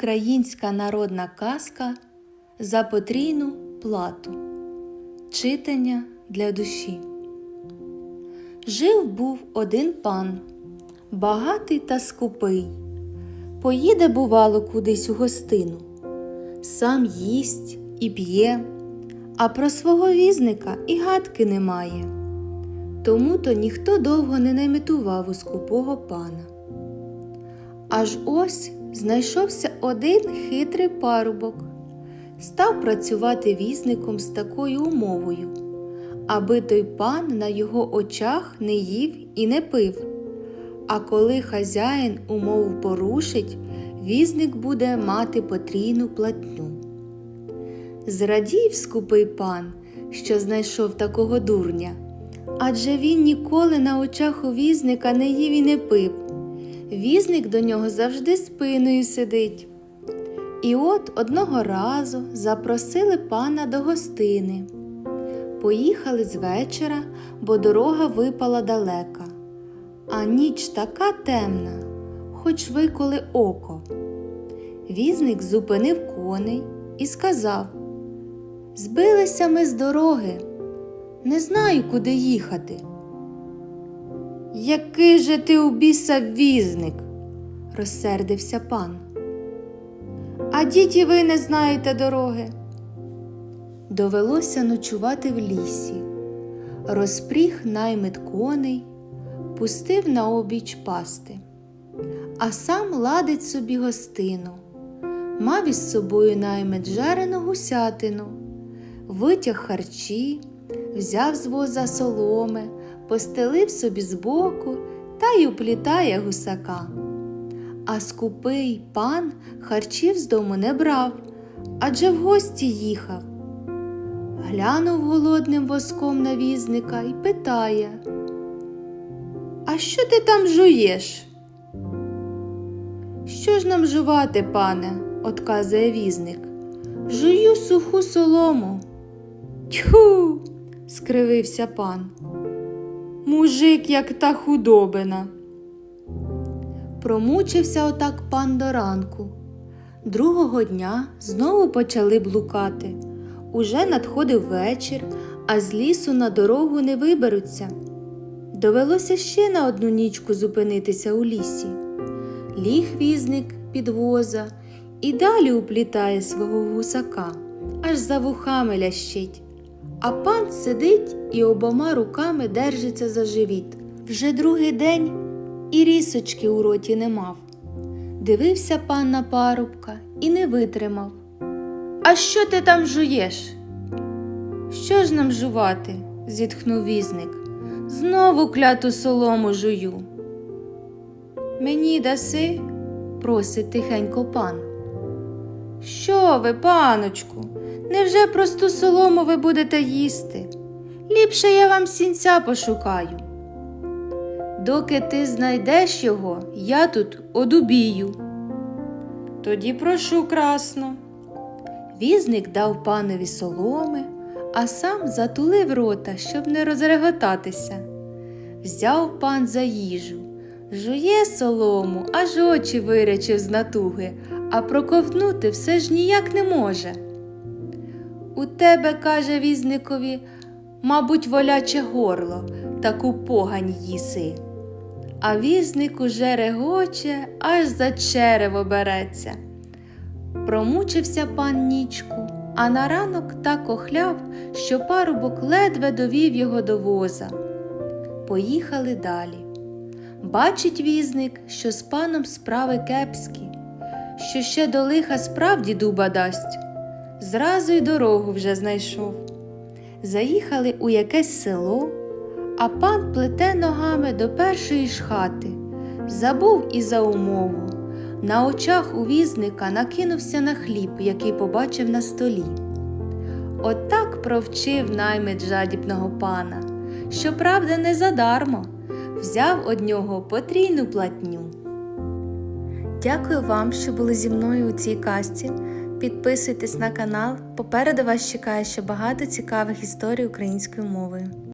Українська народна казка за потрійну плату. Читання для душі. Жив був один пан, багатий та скупий. Поїде, бувало, кудись у гостину. Сам їсть і п'є, а про свого візника і гадки немає. Тому то ніхто довго не наймітував у скупого пана. Аж ось знайшовся один хитрий парубок, став працювати візником з такою умовою, аби той пан на його очах не їв і не пив. А коли хазяїн умову порушить, візник буде мати потрійну платню. Зрадів скупий пан, що знайшов такого дурня, адже він ніколи на очах у візника не їв і не пив. Візник до нього завжди спиною сидить. І от одного разу запросили пана до гостини. Поїхали з вечора, бо дорога випала далека, а ніч така темна, хоч виколи око. Візник зупинив коней і сказав Збилися ми з дороги, не знаю, куди їхати. Який же ти у біса візник? розсердився пан. А діті ви не знаєте дороги. Довелося ночувати в лісі, розпріг наймит коней, пустив на обіч пасти, а сам ладить собі гостину, мав із собою наймит жарену гусятину, витяг харчі, взяв з воза соломи, постелив собі збоку та й уплітає гусака. А скупий пан харчів з дому не брав, адже в гості їхав. Глянув голодним воском на візника і питає А що ти там жуєш? Що ж нам жувати, пане? отказує візник. Жую суху солому. Тьху. скривився пан. Мужик, як та худобина. Промучився отак пан до ранку. Другого дня знову почали блукати. Уже надходив вечір, а з лісу на дорогу не виберуться. Довелося ще на одну нічку зупинитися у лісі. Ліг візник під воза і далі уплітає свого гусака, аж за вухами лящить. А пан сидить і обома руками держиться за живіт. Вже другий день і рісочки у роті не мав. Дивився пан на парубка і не витримав. А що ти там жуєш? Що ж нам жувати? зітхнув візник. Знову кляту солому жую. Мені даси? просить тихенько пан. Що ви, паночку, невже просту солому ви будете їсти? Ліпше я вам сінця пошукаю. Доки ти знайдеш його, я тут одубію. Тоді прошу красно. Візник дав панові соломи, а сам затулив рота, щоб не розреготатися. Взяв пан за їжу, жує солому, аж очі вирячив з натуги, а проковтнути все ж ніяк не може. У тебе, каже візникові, мабуть, воляче горло, таку погань їси. А візник уже регоче, аж за черево береться. Промучився пан нічку, а на ранок так охляв, що парубок ледве довів його до воза. Поїхали далі. Бачить візник, що з паном справи кепські, що ще до лиха справді дуба дасть. Зразу й дорогу вже знайшов. Заїхали у якесь село, а пан плете ногами до першої ж хати, забув і за умову. На очах у візника накинувся на хліб, який побачив на столі. Отак провчив наймит жадібного пана, щоправда, не задармо, взяв од нього потрійну платню. Дякую вам, що були зі мною у цій казці. Підписуйтесь на канал. Попереду вас чекає ще багато цікавих історій українською мовою.